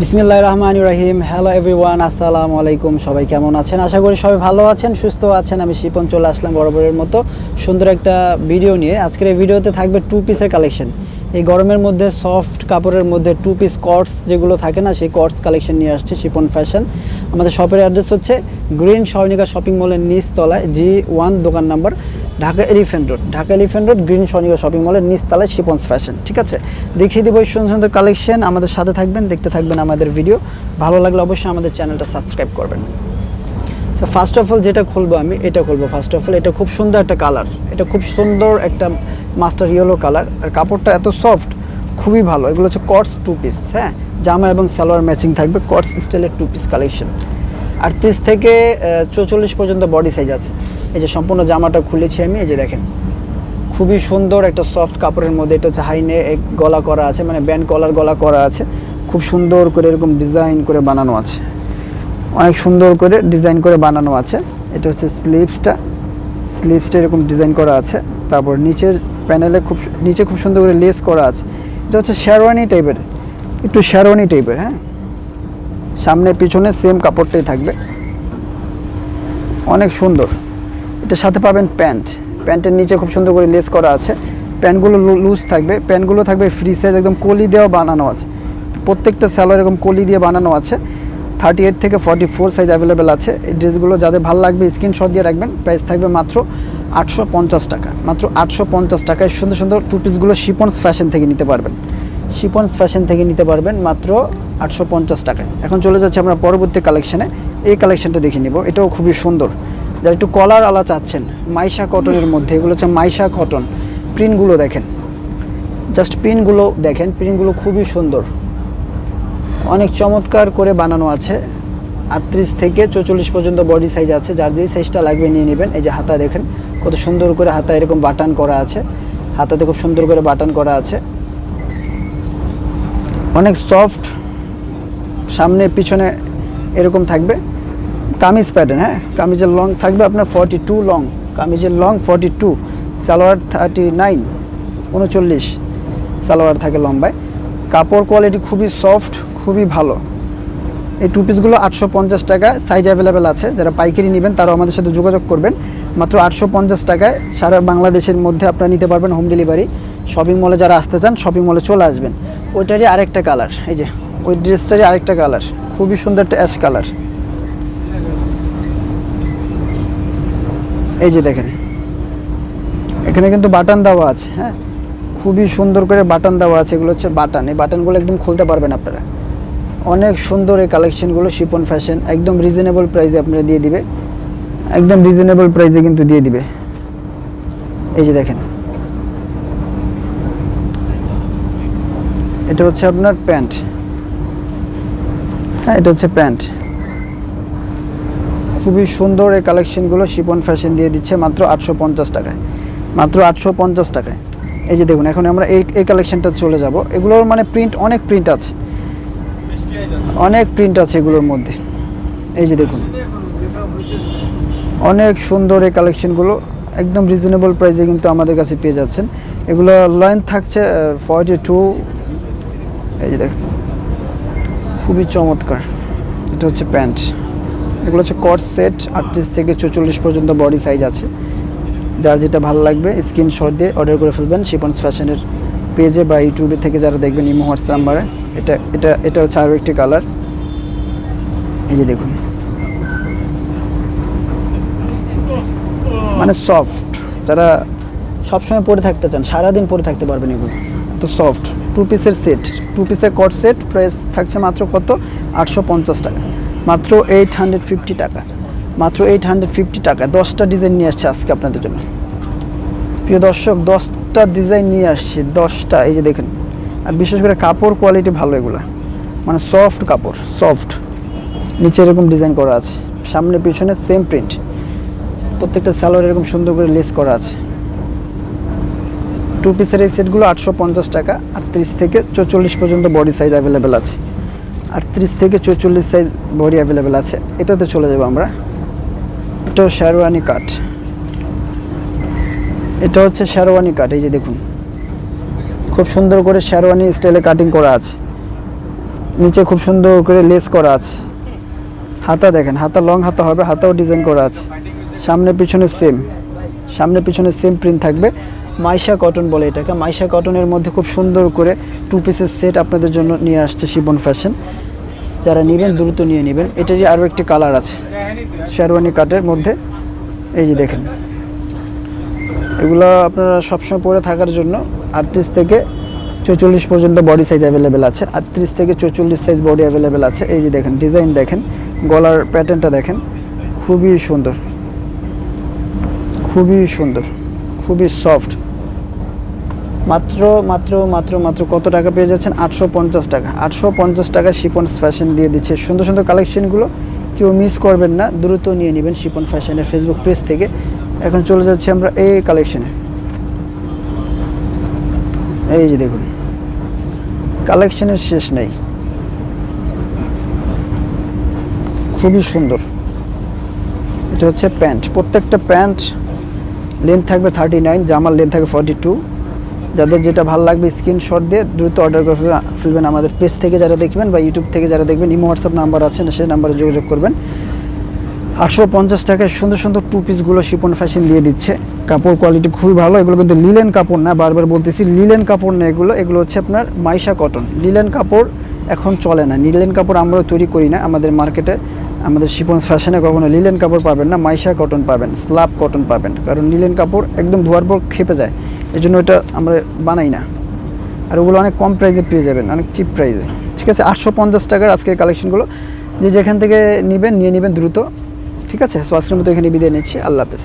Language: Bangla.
বিসমিল্লাহ রহমান রাহিম হ্যালো এভরিওয়ান আসসালামু আলাইকুম। সবাই কেমন আছেন? আশা করি সবাই ভালো আছেন, সুস্থ আছেন। আমি শিপন চলে আসলাম বরাবরের মতো সুন্দর একটা ভিডিও নিয়ে। আজকের এই ভিডিওতে থাকবে টু পিসের কালেকশন এই গরমের মধ্যে সফট কাপড়ের মধ্যে টু পিস কটস যেগুলো থাকে না, সেই কটস কালেকশন নিয়ে আসছে শিপন ফ্যাশন আমাদের শপের অ্যাড্রেস হচ্ছে গ্রিন সর্ণিকা শপিং মলের নিচ তলায় জি ওয়ান দোকান number Dhaka elephant road. Dhaka elephant road, green Sonika shopping মলের নিচতলায় শিপন্স ফ্যাশন, ঠিক আছে? দেখিয়ে দেবো সুন্দর সুন্দর কালেকশন আমাদের সাথে থাকবেন, দেখতে থাকবেন আমাদের ভিডিও ভালো লাগলে অবশ্যই আমাদের চ্যানেলটা সাবস্ক্রাইব করবেন। তো ফার্স্ট অফ অল যেটা খুলবো আমি, এটা খুলবো। ফার্স্ট অফ অল এটা খুব সুন্দর একটা কালার এটা খুব সুন্দর একটা মাস্টার ইয়েলো কালার আর কাপড়টা এত সফট খুবই ভালো। এগুলো হচ্ছে কটস টু পিস হ্যাঁ? জামা এবং সালোয়ার ম্যাচিং থাকবে কটস স্টাইলের টু পিস কালেকশন আটত্রিশ থেকে চৌচল্লিশ পর্যন্ত বডি সাইজ আছে। এই যে সম্পূর্ণ জামাটা খুলেছি আমি, এই যে দেখেন। খুবই সুন্দর একটা সফট কাপড়ের মধ্যে এটা হচ্ছে হাইনে গলা করা আছে মানে ব্যান্ড কলার গলা করা আছে। খুব সুন্দর করে এরকম ডিজাইন করে বানানো আছে। অনেক সুন্দর করে ডিজাইন করে বানানো আছে। এটা হচ্ছে স্লিভসটা স্লিভসটা এরকম ডিজাইন করা আছে। তারপর নিচের প্যানেলে খুব নিচে খুব সুন্দর করে লেস করা আছে। এটা হচ্ছে শেরওয়ানি টাইপের একটু শেরওয়ানি টাইপের হ্যাঁ? সামনে, পিছনে সেম কাপড়টাই থাকবে। অনেক সুন্দর। এটার সাথে পাবেন প্যান্ট। প্যান্টের নিচে খুব সুন্দর করে লেস করা আছে। প্যান্টগুলো লুজ থাকবে। প্যান্টগুলো থাকবে ফ্রি সাইজ একদম কলি দেওয়া বানানো আছে। প্রত্যেকটা স্যালোয়ার এরকম কলি দিয়ে বানানো আছে। থার্টি এইট থেকে ফর্টি ফোর সাইজ অ্যাভেলেবেল আছে। এই ড্রেসগুলো যাদের ভালো লাগবে স্ক্রিনশট দিয়ে রাখবেন। প্রাইস থাকবে মাত্র আটশো পঞ্চাশ টাকা। মাত্র আটশো পঞ্চাশ টাকায় সুন্দর সুন্দর টু পিসগুলো শিপন্স ফ্যাশন থেকে নিতে পারবেন। শিপন্স ফ্যাশন থেকে নিতে পারবেন মাত্র আটশো পঞ্চাশ টাকায়। এখন চলে যাচ্ছে আমরা পরবর্তী কালেকশনে এই কালেকশনটা দেখে নিব। এটাও খুবই সুন্দর। যারা একটু কলার আলা চাচ্ছেন, মাইশা কটনের মধ্যে, এগুলো হচ্ছে মাইশা কটন। প্রিন্টগুলো দেখেন। জাস্ট প্রিন্টগুলো দেখেন, প্রিন্টগুলো খুবই সুন্দর। অনেক চমৎকার করে বানানো আছে। আটত্রিশ থেকে চৌচল্লিশ পর্যন্ত বডি সাইজ আছে। যার যেই সাইজটা লাগবে নিয়ে নেবেন। এই যে হাতা দেখেন, কত সুন্দর করে হাতা এরকম বাটন করা আছে। হাতাতে খুব সুন্দর করে বাটন করা আছে। অনেক সফট সামনে, পিছনে এরকম থাকবে। কামিজ প্যাটার্ন হ্যাঁ? কামিজের লং থাকবে আপনার ফর্টি টু লং কামিজের long forty two salwar thirty nine উনচল্লিশ সালোয়ার থাকে লম্বায়। কাপড় কোয়ালিটি খুবই সফট খুবই ভালো। এই টু পিসগুলো আটশো পঞ্চাশ টাকা সাইজ অ্যাভেলেবেল আছে। যারা পাইকারি নেবেন, তারাও আমাদের সাথে যোগাযোগ করবেন। মাত্র আটশো পঞ্চাশ টাকায় সারা বাংলাদেশের মধ্যে আপনারা নিতে পারবেন হোম ডেলিভারি শপিং মলে যারা আসতে চান শপিং মলে চলে আসবেন। ওইটারই আরেকটা কালার এই যে, ওই ড্রেসটারই আরেকটা কালার খুবই সুন্দর একটা অ্যাশ কালার এই যে দেখেন। এখানে কিন্তু বাটন দেওয়া আছে হ্যাঁ? খুবই সুন্দর করে বাটন দেওয়া আছে, এগুলো হচ্ছে বাটন। এই বাটনগুলো একদম খুলতে পারবেন আপনারা। অনেক সুন্দর এই কালেকশনগুলো শিপন ফ্যাশন, একদম রিজনেবল প্রাইসে আপনারা দিয়ে দিবে। একদম রিজনেবল প্রাইসে কিন্তু দিয়ে দিবে। এই যে দেখেন। এটা হচ্ছে আপনার প্যান্ট। হ্যাঁ এটা হচ্ছে প্যান্ট। খুবই সুন্দর এই কালেকশনগুলো শিপন ফ্যাশন দিয়ে দিচ্ছে মাত্র আটশো পঞ্চাশ টাকায়। মাত্র আটশো পঞ্চাশ টাকায়। এই যে দেখুন, এখন আমরা এই এই কালেকশনটা চলে যাব। এগুলোর মানে প্রিন্ট অনেক প্রিন্ট আছে। অনেক প্রিন্ট আছে এগুলোর মধ্যে। এই যে দেখুন। অনেক সুন্দর এই কালেকশনগুলো একদম রিজনেবল প্রাইসে কিন্তু আমাদের কাছে পেয়ে যাচ্ছেন। এগুলো লেন্থ থাকছে ফর্টি টু এই যে দেখুন। খুবই চমৎকার। এটা হচ্ছে প্যান্ট। এগুলো হচ্ছে কট সেট আটত্রিশ থেকে চৌচল্লিশ পর্যন্ত বডি সাইজ আছে। যার যেটা ভালো লাগবে স্ক্রিন স্ক্রিনশট দিয়ে অর্ডার করে ফেলবেন। শিপন্স ফ্যাশনের পেজে বা ইউটিউবে থেকে যারা দেখবেন ইমো হোয়াটসঅ্যাপ নাম্বারে এটা এটা এটা হচ্ছে আরও একটি কালার এই যে দেখুন। মানে সফট যারা সবসময় পরে থাকতে চান, সারাদিন পরে থাকতে পারবেন এগুলো। তো সফট টু পিসের সেট টু পিসের কট সেট প্রাইস থাকছে মাত্র কত? আটশো পঞ্চাশ টাকা। মাত্র এইট হান্ড্রেড ফিফটি টাকা। মাত্র এইট হান্ড্রেড ফিফটি টাকা। দশটা ডিজাইন নিয়ে আসছে আজকে আপনাদের জন্য। প্রিয় দর্শক, দশটা ডিজাইন নিয়ে আসছি, দশটা। এই যে দেখেন, আর বিশেষ করে কাপড় কোয়ালিটি ভালো এগুলো। মানে সফট কাপড় সফট নিচে এরকম ডিজাইন করা আছে। সামনে পিছনে সেম প্রিন্ট প্রত্যেকটা স্যালোয়ার এরকম সুন্দর করে লেস করা আছে। টু পিসের এই সেটগুলো আটশো পঞ্চাশ টাকা, আটত্রিশ থেকে চৌচল্লিশ পর্যন্ত বডি সাইজ অ্যাভেলেবেল আছে। আটত্রিশ থেকে চৌচল্লিশ সাইজ বডি অ্যাভেলেবেল আছে। এটাতে চলে যাব আমরা। এটাও শেরওয়ানি কাট এটা হচ্ছে শেরওয়ানি কাট এই যে দেখুন। খুব সুন্দর করে শেরওয়ানি স্টাইলে কাটিং করা আছে। নিচে খুব সুন্দর করে লেস করা আছে। হাতা দেখেন, হাতা লং হাতা হবে, হাতাও ডিজাইন করা আছে। সামনে পিছনে সেম সামনে পিছনে সেম প্রিন্ট থাকবে। মাইশা কটন বলে এটাকে। মাইশা কটনের মধ্যে খুব সুন্দর করে টু পিসের সেট আপনাদের জন্য নিয়ে আসছে শিবন ফ্যাশন যারা নেবেন দ্রুত নিয়ে নেবেন। এটারই আরও একটি কালার আছে, শেরওয়ানি কাটের মধ্যে। এই যে দেখেন। এগুলো আপনারা সবসময় পরে থাকার জন্য আটত্রিশ থেকে চৌচল্লিশ পর্যন্ত বডি সাইজ অ্যাভেলেবেল আছে। আটত্রিশ থেকে চৌচল্লিশ সাইজ বডি অ্যাভেলেবেল আছে। এই যে দেখেন ডিজাইন দেখেন, গলার প্যাটার্নটা দেখেন। খুবই সুন্দর। খুবই সুন্দর। খুবই সফট মাত্র মাত্র মাত্র মাত্র কত টাকা পেয়ে যাচ্ছেন? আটশো পঞ্চাশ টাকা। আটশো পঞ্চাশ টাকা শিপন ফ্যাশন দিয়ে দিচ্ছে। সুন্দর সুন্দর কালেকশনগুলো কেউ মিস করবেন না। দ্রুত নিয়ে নেবেন শিপন ফ্যাশনের ফেসবুক পেজ থেকে। এখন চলে যাচ্ছি আমরা এই কালেকশনে। এই যে দেখুন, কালেকশনের শেষ নেই। খুবই সুন্দর। এটা হচ্ছে প্যান্ট। প্রত্যেকটা প্যান্ট লেন্থ থাকবে থার্টি নাইন, জামার লেন্থ থাকবে ফর্টি টু। যাদের যেটা ভালো লাগবে স্ক্রিনশট দিয়ে দ্রুত অর্ডার করে ফেলবেন- আমাদের পেজ থেকে যারা দেখবেন বা ইউটিউব থেকে যারা দেখবেন, ইমো হোয়াটসঅ্যাপ নাম্বার আছে সেই নাম্বারে যোগাযোগ করবেন। আটশো পঞ্চাশ টাকায় সুন্দর সুন্দর টু পিসগুলো শিপন ফ্যাশন দিয়ে দিচ্ছে। কাপড় কোয়ালিটি খুবই ভালো, এগুলো কিন্তু লিলেন কাপড় না, বারবার বলতেছি লিলেন কাপড় না এগুলো এগুলো হচ্ছে আপনার মাইশা কটন লিলেন কাপড় এখন চলে না, লিলেন কাপড় আমরা তৈরি করি না, আমাদের মার্কেটে আমাদের শিপন ফ্যাশনে কখনো লিলেন কাপড় পাবেন না, মাইশা কটন পাবেন স্ল্যাব কটন পাবেন, কারণ লিলেন কাপড় একদম ধোয়ার পর খেপে যায়। এই জন্য ওটা আমরা বানাই না। আর ওগুলো অনেক কম প্রাইসে পেয়ে যাবেন, অনেক চিপ প্রাইসে ঠিক আছে, আটশো পঞ্চাশ টাকার আজকের কালেকশনগুলো যে যেখান থেকে নেবেন, নিয়ে নেবেন দ্রুত। ঠিক আছে? সো আজকের মতো এখানে বিদায় নিচ্ছি। আল্লাহ হাফেজ।